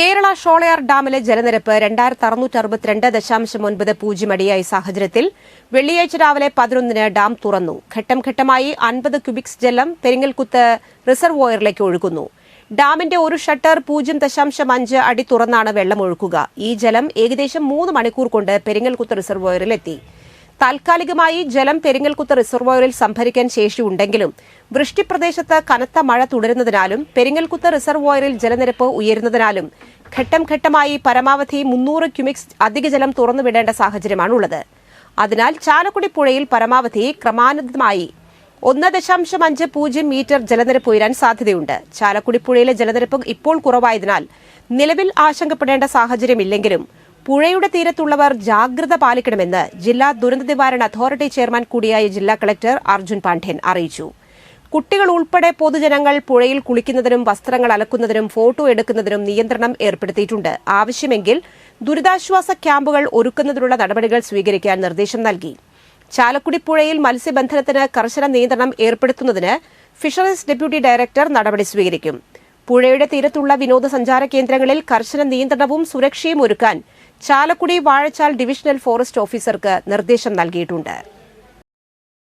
കേരള ഷോളയാർ ഡാമിലെ ജലനിരപ്പ് രണ്ടായിരത്തി അറുന്നൂറ്റി അറുപത്തിരണ്ട് ദശാംശം ഒൻപത് പൂജ്യം അടിയായ സാഹചര്യത്തിൽ വെള്ളിയാഴ്ച രാവിലെ പതിനൊന്നിന് ഡാം തുറന്നു. ഘട്ടം ഘട്ടമായി അൻപത് ക്യൂബിക്സ് ജലം പെരിങ്ങൽകുത്ത് റിസർവോയറിലേക്ക് ഒഴുകുന്നു. ഡാമിന്റെ ഒരു ഷട്ടർ പൂജ്യം ദശാംശം അഞ്ച് അടി തുറന്നാണ് വെള്ളം ഒഴുക്കുക ഈ ജലം ഏകദേശം മൂന്ന് മണിക്കൂർ കൊണ്ട് പെരിങ്ങൽകുത്ത് റിസർവോയറിലെത്തി. താൽക്കാലികമായി ജലം പെരിങ്ങൽകുത്ത് റിസർവോയറിൽ സംഭരിക്കാൻ ശേഷിയുണ്ടെങ്കിലും വൃഷ്ടിപ്രദേശത്ത് കനത്ത മഴ തുടരുന്നതിനാലും പെരിങ്ങൽകുത്ത് റിസർവോയറിൽ ജലനിരപ്പ് ഉയരുന്നതിനാലും ഘട്ടം ഘട്ടമായി പരമാവധി മുന്നൂറ് ക്യുമിക്സ് അധിക ജലം തുറന്നുവിടേണ്ട സാഹചര്യമാണുള്ളത്. അതിനാൽ ചാലക്കുടി പുഴയിൽ പരമാവധി ക്രമാനുഗതമായി ഒന്ന് ദശാംശം അഞ്ച് പൂജ്യം മീറ്റർ ജലനിരപ്പ് ഉയരാൻ സാധ്യതയുണ്ട്. ചാലക്കുടി പുഴയിലെ ജലനിരപ്പ് ഇപ്പോൾ കുറവായതിനാൽ നിലവിൽ ആശങ്കപ്പെടേണ്ട സാഹചര്യമില്ലെങ്കിലും പുഴയുടെ തീരത്തുള്ളവർ ജാഗ്രത പാലിക്കണമെന്ന് ജില്ലാ ദുരന്ത നിവാരണ അതോറിറ്റി ചെയർമാൻ കൂടിയായ ജില്ലാ കളക്ടർ അർജുൻ പാണ്ഡ്യൻ അറിയിച്ചു. കുട്ടികൾ ഉൾപ്പെടെ പൊതുജനങ്ങൾ പുഴയിൽ കുളിക്കുന്നതിനും വസ്ത്രങ്ങൾ അലക്കുന്നതിനും ഫോട്ടോ എടുക്കുന്നതിനും നിയന്ത്രണം ഏർപ്പെടുത്തിയിട്ടുണ്ട്. ആവശ്യമെങ്കിൽ ദുരിതാശ്വാസ ക്യാമ്പുകൾ ഒരുക്കുന്നതിനുള്ള നടപടികൾ സ്വീകരിക്കാൻ നിർദ്ദേശം നൽകി. ചാലക്കുടി പുഴയിൽ മത്സ്യബന്ധനത്തിന് കർശന നിയന്ത്രണം ഏർപ്പെടുത്തുന്നതിന് ഫിഷറീസ് ഡെപ്യൂട്ടി ഡയറക്ടർ നടപടി സ്വീകരിക്കും. പുഴയുടെ തീരത്തുള്ള വിനോദസഞ്ചാര കേന്ദ്രങ്ങളിൽ കർശന നിയന്ത്രണവും സുരക്ഷയും ഒരുക്കാൻ ചാലക്കുടി വാഴച്ചാൽ ഡിവിഷണൽ ഫോറസ്റ്റ് ഓഫീസർക്ക് നിർദ്ദേശം നൽകിയിട്ടുണ്ട്